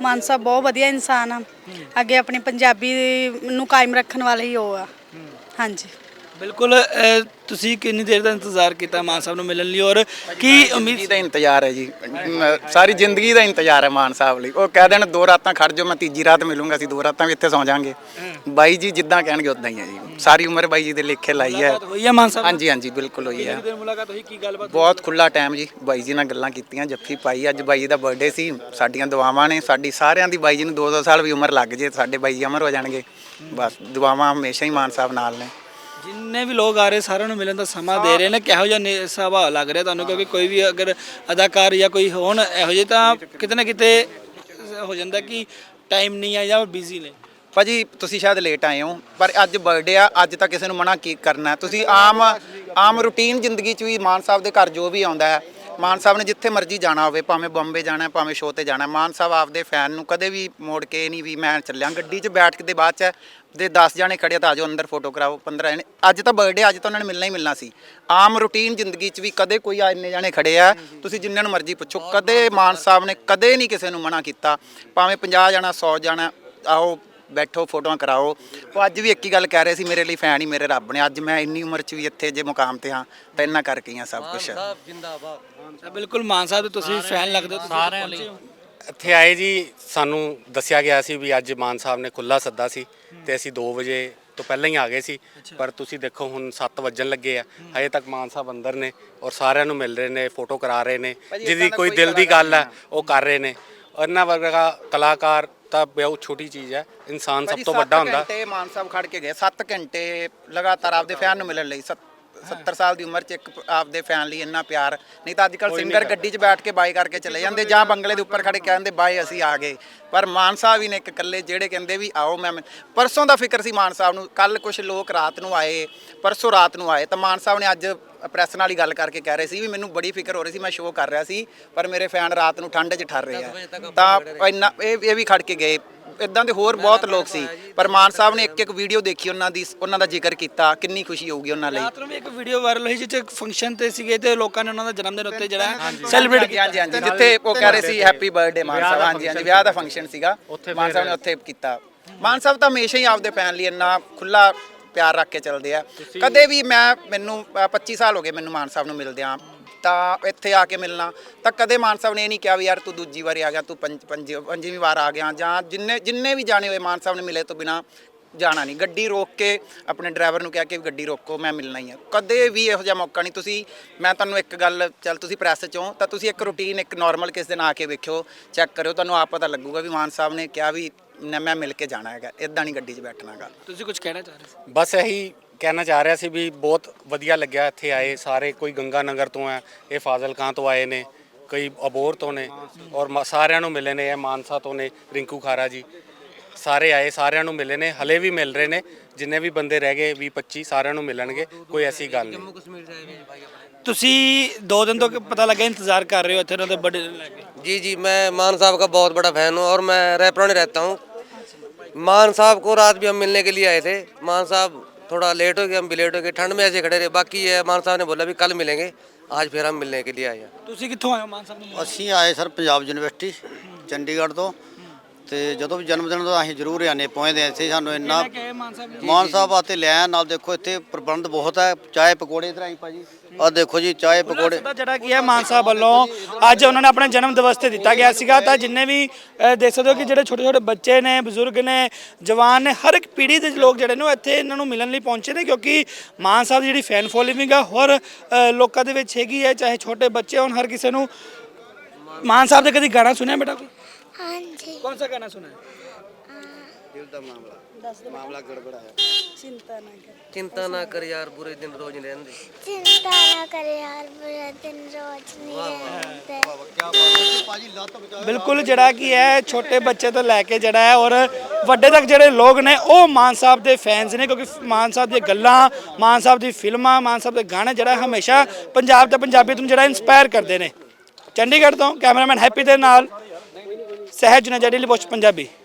ਮਾਨ ਸਾਹਿਬ ਬਹੁਤ ਵਧੀਆ ਇਨਸਾਨ ਆ। ਅੱਗੇ ਆਪਣੀ ਪੰਜਾਬੀ ਨੂੰ ਕਾਇਮ ਰੱਖਣ ਵਾਲੇ ਹੀ ਉਹ ਆ। ਹਾਂਜੀ। ਬਿਲਕੁਲ ਅਹ, ਤੁਸੀਂ ਕਿੰਨੀ ਦੇਰ ਦਾ ਇੰਤਜ਼ਾਰ ਕੀਤਾ ਮਾਨ ਸਾਹਿਬ ਨੂੰ ਮਿਲਣ ਲਈ ਔਰ ਕੀ ਜ਼ਿੰਦਗੀ ਉਮੀਦ ਦਾ ਇੰਤਜ਼ਾਰ ਹੈ ਜੀ। ਸਾਰੀ ਜ਼ਿੰਦਗੀ ਦਾ ਇੰਤਜ਼ਾਰ ਹੈ ਮਾਨ ਸਾਹਿਬ ਲਈ। ਉਹ ਕਹਿ ਦੇਣ ਦੋ ਰਾਤਾਂ ਖੜ ਜਾਓ ਮੈਂ ਤੀਜੀ ਰਾਤ ਮਿਲੂੰਗਾ ਅਸੀਂ ਦੋ ਰਾਤਾਂ ਵੀ ਇੱਥੇ ਸੌ ਜਾਾਂਗੇ। ਬਾਈ ਜੀ ਜਿੱਦਾਂ ਕਹਿਣਗੇ ਉਦਾਂ ਹੀ ਹੈ ਜੀ। ਸਾਰੀ ਉਮਰ ਬਾਈ ਜੀ ਦੇ ਲੇਖੇ ਲਾਈ ਹੈ। ਮੁਲਾਕਾਤ ਹੋਈ ਹੈ ਮਾਨ ਸਾਹਿਬ ਨਾਲ? ਹਾਂਜੀ ਹਾਂਜੀ ਬਿਲਕੁਲ ਹੋਈ ਹੈ। ਕਿੰਨੀ ਦੇਰ ਮੁਲਾਕਾਤ ਹੋਈ ਕੀ ਗੱਲਬਾਤ ਬਹੁਤ ਖੁੱਲਾ ਟਾਈਮ ਜੀ ਬਾਈ ਜੀ ਨਾਲ ਗੱਲਾਂ ਕੀਤੀਆਂ ਜੱਫੀ ਪਾਈ। ਅੱਜ ਬਾਈ ਜੀ ਦਾ ਬਰਥਡੇ ਸੀ ਸਾਡੀਆਂ ਦੁਆਵਾਂ ਨੇ ਸਾਡੀ ਸਾਰਿਆਂ ਦੀ ਬਾਈ ਜੀ ਨੂੰ 2-2 ਸਾਲ ਵੀ ਉਮਰ ਲੱਗ ਜੇ ਸਾਡੇ ਬਾਈ ਜੀ ਅਮਰ ਹੋ ਜਾਣਗੇ। ਬਸ ਦੁਆਵਾਂ ਹਮੇਸ਼ਾ ਹੀ ਮਾਨ ਸਾਹਿਬ ਨਾਲ ਨੇ। ਜਿੰਨੇ ਵੀ ਲੋਕ ਆ ਰਹੇ, ਸਾਰਿਆਂ ਨੂੰ ਮਿਲਣ ਦਾ ਸਮਾਂ ਦੇ ਰਹੇ ਨੇ, ਕਿਹੋ ਜਿਹਾ ਨੇ- ਸੁਭਾਅ ਲੱਗ ਰਿਹਾ ਤੁਹਾਨੂੰ, ਕਿਉਂਕਿ ਕੋਈ ਵੀ ਅਗਰ ਅਦਾਕਾਰ ਜਾਂ ਕੋਈ ਹੋਣ ਇਹੋ ਜਿਹੇ ਤਾਂ ਕਿਤੇ ਨਾ ਕਿਤੇ ਹੋ ਜਾਂਦਾ ਕਿ ਟਾਈਮ ਨਹੀਂ ਆ ਜਾਂ ਬਿਜ਼ੀ ਨੇ ਭਾਜੀ, ਤੁਸੀਂ ਸ਼ਾਇਦ ਲੇਟ ਆਏ ਹੋ, ਪਰ ਅੱਜ ਬਰਥਡੇ ਆ, ਅੱਜ ਤਾਂ ਕਿਸੇ ਨੂੰ ਮਨਾ ਕੀ ਕਰਨਾ ਹੈ? ਤੁਸੀਂ ਆਮ ਆਮ ਰੂਟੀਨ ਜ਼ਿੰਦਗੀ 'ਚ ਵੀ ਮਾਨ ਸਾਹਿਬ ਦੇ ਘਰ ਜੋ ਵੀ ਆਉਂਦਾ ਹੈ ਮਾਨ ਸਾਹਿਬ ਨੇ ਜਿੱਥੇ ਮਰਜ਼ੀ ਜਾਣਾ ਹੋਵੇ, ਭਾਵੇਂ ਬੰਬੇ ਜਾਣਾ, ਭਾਵੇਂ ਸ਼ੋਅ ਤੇ ਜਾਣਾ, ਮਾਨ ਸਾਹਿਬ ਆਪਦੇ ਫੈਨ ਨੂੰ ਕਦੇ ਵੀ ਮੋੜ ਕੇ ਨਹੀਂ ਵੀ ਮੈਂ ਚੱਲਿਆ। ਗੱਡੀ 'ਚ ਬੈਠ ਕੇ ਦੇ ਬਾਅਦ 'ਚ ਦੇ 10 ਜਾਣੇ ਖੜੇ ਤਾਂ ਆਜੋ ਅੰਦਰ ਫੋਟੋ ਕਰਾਓ 15 ਜਣੇ। ਅੱਜ ਤਾਂ ਬਰਥਡੇ ਅੱਜ ਤਾਂ ਉਹਨਾਂ ਨੇ ਮਿਲਣਾ ਹੀ ਮਿਲਣਾ ਸੀ। ਆਮ ਰੂਟੀਨ ਜ਼ਿੰਦਗੀ 'ਚ ਵੀ ਕਦੇ ਕੋਈ ਆ ਇੰਨੇ ਜਾਣੇ ਖੜੇ ਆ, ਤੁਸੀਂ ਜਿੰਨਾਂ ਨੂੰ ਮਰਜ਼ੀ ਪੁੱਛੋ। ਕਦੇ ਮਾਨ ਸਾਹਿਬ ਨੇ ਕਦੇ ਨਹੀਂ ਕਿਸੇ ਨੂੰ ਮਨਾ ਕੀਤਾ। ਭਾਵੇਂ 50 ਜਾਣਾ 100 ਜਾਣਾ, ਆਓ ਬੈਠੋ ਫੋਟੋਆਂ ਕਰਾਓ। ਉਹ ਅੱਜ ਵੀ ਇੱਕ ਹੀ ਗੱਲ ਕਹਿ ਰਹੇ ਸੀ ਮੇਰੇ ਲਈ ਫੈਨ ਹੀ ਮੇਰੇ ਰੱਬ ਨੇ। ਅੱਜ ਮੈਂ ਇੰਨੀ ਉਮਰ 'ਚ ਵੀ ਇੱਥੇ ਜੇ ਮੁਕਾਮ ਤੇ ਹਾਂ ਤਾਂ ਇੰਨਾ ਕਰਕੇ ਹੀ ਹਾਂ ਸਭ ਕੁਝ ਬਿਲਕੁਲ ਮਾਨ ਸਾਹਿਬ ਦੇ ਤੁਸੀਂ ਫੈਨ ਲੱਗਦੇ ਹੋ ਸਾਰਿਆਂ ਲਈ। ਇੱਥੇ ਆਏ ਜੀ ਸਾਨੂੰ ਦੱਸਿਆ ਗਿਆ ਸੀ ਵੀ ਅੱਜ ਮਾਨ ਸਾਹਿਬ ਨੇ ਖੁੱਲਾ ਸੱਦਾ ਸੀ ਤੇ ਅਸੀਂ 2 ਵਜੇ ਤੋਂ ਪਹਿਲਾਂ ਹੀ ਆ ਗਏ ਸੀ। ਪਰ ਤੁਸੀਂ ਦੇਖੋ ਹੁਣ 7 ਵੱਜਣ ਲੱਗੇ ਆ। ਹਜੇ ਤੱਕ ਮਾਨ ਸਾਹਿਬ ਅੰਦਰ ਨੇ ਔਰ ਸਾਰਿਆਂ ਨੂੰ ਮਿਲ ਰਹੇ ਨੇ ਫੋਟੋ ਕਰਾ ਰਹੇ ਨੇ। ਜਿਹਦੀ ਕੋਈ ਦਿਲ ਦੀ ਗੱਲ ਹੈ ਉਹ ਕਰ ਰਹੇ ਨੇ। ਉਹਨਾਂ ਵਰਗਾ ਕਲਾਕਾਰ ਤਾਂ ਬਹੁਤ ਛੋਟੀ ਚੀਜ਼ ਹੈ। ਇਨਸਾਨ ਸਭ ਤੋਂ ਵੱਡਾ ਹੁੰਦਾ। ਘੰਟੇ ਮਾਨ ਸਾਹਿਬ ਖੜ ਕੇ ਗਏ 7 ਘੰਟੇ ਲਗਾਤਾਰ ਆਪਦੇ ਫੈਨ ਨੂੰ ਮਿਲਣ ਲਈ 70 ਸਾਲ ਦੀ ਉਮਰ 'ਚ ਇੱਕ ਆਪਦੇ ਫੈਨ ਲਈ ਇੰਨਾ ਪਿਆਰ। ਨਹੀਂ ਤਾਂ ਅੱਜ ਕੱਲ ਸਿੰਗਰ ਗੱਡੀ 'ਚ ਬੈਠ ਕੇ ਬਾਈ ਕਰਕੇ ਚਲੇ ਜਾਂਦੇ ਜਾਂ ਬੰਗਲੇ ਦੇ ਉੱਪਰ ਖੜੇ ਕਹਿੰਦੇ ਬਾਈ ਅਸੀਂ ਆ ਗਏ। ਪਰ ਮਾਨ ਸਾਹਿਬ ਹੀ ਨੇ ਇੱਕ ਇਕੱਲੇ ਜਿਹੜੇ ਕਹਿੰਦੇ ਵੀ ਆਓ ਮੈਂ ਪਰਸੋਂ ਦਾ ਫਿਕਰ ਸੀ ਮਾਨ ਸਾਹਿਬ ਨੂੰ ਕੱਲ ਕੁਝ ਲੋਕ ਰਾਤ ਨੂੰ ਆਏ ਪਰਸੋਂ ਰਾਤ ਨੂੰ ਆਏ ਤਾਂ ਮਾਨ ਸਾਹਿਬ ਨੇ ਅੱਜ ਪ੍ਰੈਸ ਨਾਲ ਹੀ ਗੱਲ ਕਰਕੇ ਕਹਿ ਰਹੇ ਸੀ ਵੀ ਮੈਨੂੰ ਬੜੀ ਫਿਕਰ ਹੋ ਰਹੀ ਸੀ ਮੈਂ ਸ਼ੋਅ ਕਰ ਰਿਹਾ ਸੀ ਪਰ ਮੇਰੇ ਫੈਨ ਰਾਤ ਨੂੰ ਠੰਡ 'ਚ ਠਰ ਰਹੇ ਆ। ਤਾਂ ਇੰਨਾ ਇਹ ਇਹ ਵੀ ਖੜ ਕੇ ਗਏ। ਇਦਾਂ ਦੇ ਹੋਰ ਬਹੁਤ ਲੋਕ ਸੀ ਪਰ ਮਾਨ ਸਾਹਿਬ ਨੇ ਇੱਕ ਇੱਕ ਵੀਡੀਓ ਦੇਖੀ ਉਹਨਾਂ ਦੀ ਉਹਨਾਂ ਦਾ ਜ਼ਿਕਰ ਕੀਤਾ ਕਿੰਨੀ ਖੁਸ਼ੀ ਹੋਊਗੀ ਉਹਨਾਂ ਲਈ। ਰਾਤ ਨੂੰ ਵੀ ਇੱਕ ਵੀਡੀਓ ਵਾਇਰਲ ਹੋਈ ਜਿੱਥੇ ਫੰਕਸ਼ਨ ਤੇ ਸੀਗੇ ਤੇ ਲੋਕਾਂ ਨੇ ਉਹਨਾਂ ਦਾ ਜਨਮ ਦਿਨ ਉੱਤੇ ਜਿਹੜਾ ਸੈਲੀਬ੍ਰੇਟ ਕੀਤਾ ਹਾਂਜੀ ਹਾਂਜੀ ਜਿੱਥੇ ਉਹ ਕਹਿ ਰਹੇ ਸੀ ਹੈਪੀ ਬਰਥਡੇ ਮਾਨ ਸਾਹਿਬ। ਹਾਂਜੀ ਹਾਂਜੀ ਵਿਆਹ ਦਾ ਫੰਕਸ਼ਨ ਸੀਗਾ। ਮਾਨ ਸਾਹਿਬ ਨੇ ਉੱਥੇ ਕੀਤਾ। ਮਾਨ ਸਾਹਿਬ ਤਾਂ ਹਮੇਸ਼ਾ ਹੀ ਆਪਦੇ ਫੈਨ ਲਈ ਇੰਨਾ ਖੁੱਲਾ ਪਿਆਰ ਰੱਖ ਕੇ ਚੱਲਦੇ ਆ। ਕਦੇ ਵੀ ਮੈਂ ਮੈਨੂੰ ਅ, 25 ਸਾਲ ਹੋ ਗਏ ਮੈਨੂੰ ਮਾਨ ਸਾਹਿਬ ਨੂੰ ਮਿਲਦਿਆਂ। ਤਾਂ ਇੱਥੇ ਆ ਕੇ ਮਿਲਣਾ। ਤਾਂ ਕਦੇ ਮਾਨ ਸਾਹਿਬ ਨੇ ਇਹ ਨਹੀਂ ਕਿਹਾ ਵੀ ਯਾਰ ਤੂੰ ਦੂਜੀ ਵਾਰੀ ਆ ਗਿਆ ਤੂੰ ਪੰਜ ਪੰਜ ਪੰਜਵੀਂ ਵਾਰ ਆ ਗਿਆ ਜਾਂ ਜਿੰਨੇ ਜਿੰਨੇ ਵੀ ਜਾਣੇ ਹੋਏ ਮਾਨ ਸਾਹਿਬ ਨੇ ਮਿਲੇ ਤੋਂ ਬਿਨਾ ਜਾਣਾ ਨਹੀਂ। ਗੱਡੀ ਰੋਕ ਕੇ ਆਪਣੇ ਡਰਾਈਵਰ ਨੂੰ ਕਿਹਾ ਕਿ ਗੱਡੀ ਰੋਕੋ ਮੈਂ ਮਿਲਣਾ ਹੀ ਆ। ਕਦੇ ਵੀ ਇਹੋ ਜਿਹਾ ਮੌਕਾ ਨਹੀਂ। ਤੁਸੀਂ ਮੈਂ ਤੁਹਾਨੂੰ ਇੱਕ ਗੱਲ ਚੱਲ ਤੁਸੀਂ ਪ੍ਰੈਸ ਚੋਂ ਤਾਂ ਤੁਸੀਂ ਇੱਕ ਰੂਟੀਨ ਇੱਕ ਨਾਰਮਲ ਕਿਸ ਦਿਨ ਆ ਕੇ ਵੇਖਿਓ ਚੈੱਕ ਕਰਿਓ। ਤੁਹਾਨੂੰ ਆਪ ਪਤਾ ਲੱਗੂਗਾ ਵੀ ਮਾਨ ਸਾਹਿਬ ਨੇ ਕਿਹਾ ਵੀ ਨਾ ਮੈਂ ਮਿਲ ਕੇ ਜਾਣਾ ਹੈਗਾ ਇਦਾਂ ਨਹੀਂ ਗੱਡੀ 'ਚ ਬੈਠਣਾ ਹੈਗਾ ਤੁਸੀਂ ਕੁਝ ਕਹਿਣਾ ਚਾਹ ਰਹੇ ਸੀ ਬਸ ਇਹੀ ਕਹਿਣਾ ਚਾਹ ਰਿਹਾ ਸੀ ਵੀ ਬਹੁਤ ਵਧੀਆ ਲੱਗਿਆ ਇੱਥੇ ਆਏ ਸਾਰੇ ਕੋਈ ਗੰਗਾ ਨਗਰ ਤੋਂ ਹੈ ਇਹ ਫਾਜ਼ਿਲਕਾਂ ਤੋਂ ਆਏ ਨੇ ਕਈ ਅਬੋਰ ਤੋਂ ਨੇ ਔਰ ਮ- ਸਾਰਿਆਂ ਨੂੰ ਮਿਲੇ ਨੇ ਇਹ ਮਾਨਸਾ ਤੋਂ ਨੇ ਰਿੰਕੂ ਖਾਰਾ ਜੀ ਸਾਰੇ ਆਏ ਸਾਰਿਆਂ ਨੂੰ ਮਿਲੇ ਨੇ ਹਲੇ ਵੀ ਮਿਲ ਰਹੇ ਨੇ ਜਿੰਨੇ ਵੀ ਬੰਦੇ ਰਹਿ ਗਏ 20 25 ਸਾਰਿਆਂ ਨੂੰ ਮਿਲਣਗੇ ਕੋਈ ਐਸੀ ਗੱਲ ਨਹੀਂ ਤੁਸੀਂ ਦੋ ਦਿਨ ਤੋਂ ਪਤਾ ਲੱਗਿਆ ਇੰਤਜ਼ਾਰ ਕਰ ਰਹੇ ਹੋ ਇੱਥੇ ਉਹਨਾਂ ਦੇ ਬਰਥਡੇ ਲੈ ਕੇ जी जी मैं मान साहब का बहुत बड़ा फैन हूँ और मैं रैपरौनी रहता हूँ मान साहब को रात भी हम मिलने के लिए आए थे मान साहब थोड़ा लेट हो गए हम भी लेट हो गए ठंड में ऐसे खड़े रहे बाकी ये मान साहब ने बोला भी कल मिलेंगे आज फिर हम मिलने के लिए आए हैं ਤੁਸੀਂ ਕਿੱਥੋਂ ਆਏ ਹੋ ਮਾਨ ਸਾਹਿਬ ਨੂੰ ਮਿਲਣ? ਅਸੀਂ ਆਏ ਸਰ ਪੰਜਾਬ ਯੂਨੀਵਰਸਿਟੀ ਚੰਡੀਗੜ੍ਹ ਤੋਂ ਤੇ ਜਦੋਂ ਵੀ ਜਨਮ ਦਿਨ ਤੋਂ ਅਸੀਂ ਜ਼ਰੂਰ ਆਨੇ ਪਹੁੰਚਦੇ ਹਾਂ ਇੱਥੇ। ਸਾਨੂੰ ਇੰਨਾ ਮਾਨ ਸਾਹਿਬ ਆਤੇ ਲੈ ਆਏ, ਨਾਲ ਦੇਖੋ ਇੱਥੇ ਪ੍ਰਬੰਧ ਬਹੁਤ ਹੈ। ਚਾਏ ਪਕੌੜੇ ਇਧਰ ਆਈ ਭਾਜੀ। ਆਹ ਦੇਖੋ ਜੀ ਚਾਏ ਪਕੌੜੇ ਜਿਹੜਾ ਕੀ ਹੈ ਮਾਨ ਸਾਹਿਬ ਵੱਲੋਂ ਅੱਜ ਉਹਨਾਂ ਨੇ ਆਪਣੇ ਜਨਮ ਦਿਵਸ ਤੇ ਦਿੱਤਾ ਗਿਆ ਸੀਗਾ। ਤਾਂ ਜਿੰਨੇ ਵੀ ਦੇਖ ਸਕਦੇ ਹੋ ਕਿ ਜਿਹੜੇ ਛੋਟੇ ਛੋਟੇ ਬੱਚੇ ਨੇ ਬਜ਼ੁਰਗ ਨੇ ਜਵਾਨ ਨੇ ਹਰ ਇੱਕ ਪੀੜ੍ਹੀ ਦੇ ਲੋਕ ਜਿਹੜੇ ਨੇ ਉਹ ਇੱਥੇ ਇਹਨਾਂ ਨੂੰ ਮਿਲਣ ਲਈ ਪਹੁੰਚੇ ਨੇ ਕਿਉਂਕਿ ਮਾਨ ਸਾਹਿਬ ਦੀ ਜਿਹੜੀ ਫੈਨ ਫੋਲੋਇੰਗ ਆ ਹੋਰ ਲੋਕਾਂ ਦੇ ਵਿੱਚ ਹੈਗੀ ਹੈ ਚਾਹੇ ਛੋਟੇ ਬੱਚੇ ਹੋਣ ਹਰ ਕਿਸੇ ਨੂੰ। ਮਾਨ ਸਾਹਿਬ ਦੇ ਕਦੀ ਗਾਣਾ ਸੁਣਿਆ ਬੇਟਾ ਕੋਈ? ਹਾਂਜੀ ਕੌਣ ਸਾ ਗਾਣਾ ਸੁਣਾ ਦਿਲ ਦਾ ਮਾਮਲਾ ਮਾਮਲਾ ਗੜਬੜਾ ਹੈ ਚਿੰਤਾ ਨਾ ਕਰ चिंता ना कर यार बुरे दिन रोज नहीं रहते ਚਿੰਤਾ ਨਾ ਕਰੇ ਯਾਰ ਬੁਰਾ ਦਿਨ ਰੋਜ਼ ਨਹੀਂ ਆਉਂਦੇ ਭਾਜੀ ਲੱਤ ਬਚਾ ਬਿਲਕੁਲ ਜਿਹੜਾ ਕੀ ਹੈ ਛੋਟੇ ਬੱਚੇ ਤੋਂ ਲੈ ਕੇ ਜਿਹੜਾ ਹੈ ਔਰ ਵੱਡੇ ਤੱਕ ਜਿਹੜੇ ਲੋਕ ਨੇ ਉਹ ਮਾਨ ਸਾਹਿਬ ਦੇ ਫੈਨਸ ਨੇ ਕਿਉਂਕਿ ਮਾਨ ਸਾਹਿਬ ਦੀਆਂ ਗੱਲਾਂ ਮਾਨ ਸਾਹਿਬ ਦੀ ਫਿਲਮਾਂ ਮਾਨ ਸਾਹਿਬ ਦੇ ਗਾਣੇ ਜਿਹੜਾ ਹਮੇਸ਼ਾ ਪੰਜਾਬ ਤੇ ਪੰਜਾਬੀਅਤ ਨੂੰ ਜਿਹੜਾ ਇਨਸਪਾਇਰ ਕਰਦੇ ਨੇ ਚੰਡੀਗੜ੍ਹ ਤੋਂ ਕੈਮਰਾਮੈਨ ਹੈਪੀ ਦੇ ਨਾਲ ਸਹਿਜ ਨਜੜੀ ਲਈ ਪੰਜਾਬੀ।